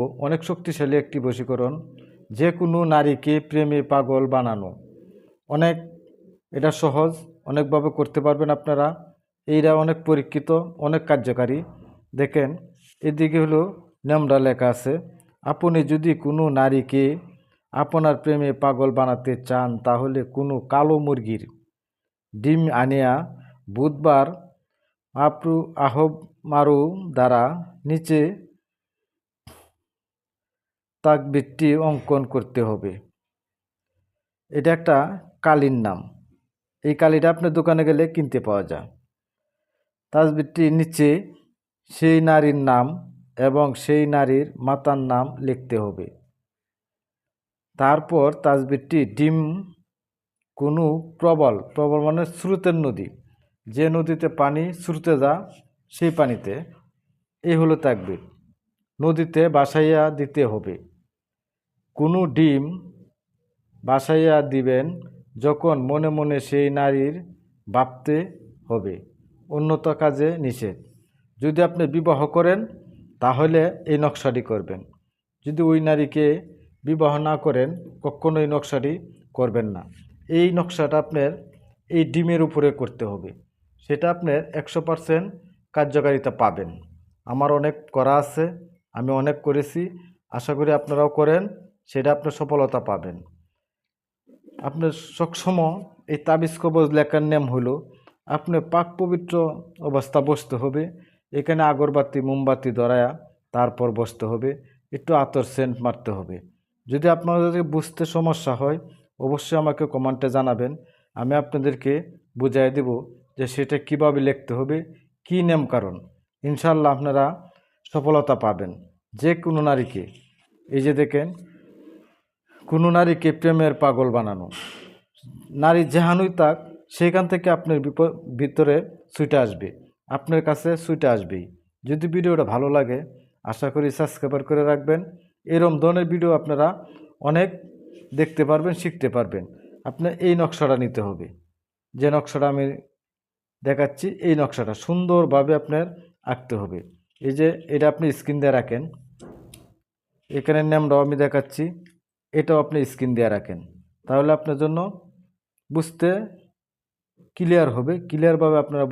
অনেক শক্তিশালী একটি বশীকরণ, যে কোনো নারীকে প্রেমে পাগল বানানো। অনেক, এটা সহজ, অনেকভাবে করতে পারবেন আপনারা। এইটা অনেক পরীক্ষিত, অনেক কার্যকারী। দেখেন, এদিকে হলো নামরা লেখা আছে, আপনি যদি কোনো নারীকে আপনার প্রেমে পাগল বানাতে চান, তাহলে কোনো কালো মুরগির ডিম আনিয়া বুধবার আপ্রু আহব মারু দ্বারা নিচে তাকবিরটি অঙ্কন করতে হবে। এটা একটা কালির নাম। এই কালিটা আপনার দোকানে গেলে কিনতে পাওয়া যায়। তাজবিরটির নিচে সেই নারীর নাম এবং সেই নারীর মাতার নাম লিখতে হবে। তারপর তাজবিরটি ডিম কোনো প্রবল প্রবল মানে স্রোতের নদী। যে নদীতে পানি স্রোতে যা সেই পানিতে। এই হলো তাকবির। নদীতে বাসাইয়া দিতে হবে। কোনো ডিম বাসাইয়া দিবেন যখন মনে মনে সেই নারীর ভাবতে হবে। উন্নত কাজে নিষেধ। যদি আপনি বিবাহ করেন, তাহলে এই নকশাটি করবেন। যদি ওই নারীকে বিবাহ না করেন কখনো এই নকশাটি করবেন না। এই নকশাটা আপনার এই ডিমের উপরে করতে হবে। সেটা আপনার একশো পারসেন্ট কার্যকারিতা পাবেন। আমার অনেক করা আছে। আমি অনেক করেছি, আশা করি আপনারাও করেন, সেটা আপনার সফলতা পাবেন। আপনার সবসময় এই তাবিজ কবজ লেখার নেম হলো, আপনি পাক পবিত্র অবস্থা বসতে হবে, এখানে আগরবাতি, মোমবাতি ধরায়া তারপর বসতে হবে, একটু আতর সেন্ট মারতে হবে। যদি আপনাদের বুঝতে সমস্যা হয়, অবশ্যই আমাকে কমেন্টে জানাবেন, আমি আপনাদেরকে বুঝাই দেব যে সেটা কীভাবে লিখতে হবে, কী নিয়ম কারণ ইনশাল্লাহ আপনারা সফলতা পাবেন। যে কোনো নারীকে, এই যে দেখেন, কোনো নারীকে প্রেমের পাগল বানানো। নারী যেহানুই তাক সেখান থেকে আপনার ভিতরে সুইটে আসবে। আপনার কাছে সুইটে আসবেই। যদি ভিডিওটা ভালো লাগে, আশা করি সাবস্ক্রাইবার করে রাখবেন। এরম ধরনের ভিডিও আপনারা অনেক দেখতে পারবেন, শিখতে পারবেন। আপনার এই নকশাটা নিতে হবে। যে নকশাটা আমি দেখাচ্ছি, এই নকশাটা সুন্দরভাবে আপনার আঁকতে হবে। এই যে এটা আপনি স্ক্রিন দিয়ে রাখেন। এখানের নামটাও আমি দেখাচ্ছি। এটাও আপনি স্ক্রিন দিয়ে রাখেন। তাহলে আপনার জন্য বুঝতে ক্লিয়ার হবে। ক্লিয়ারভাবে আপনারা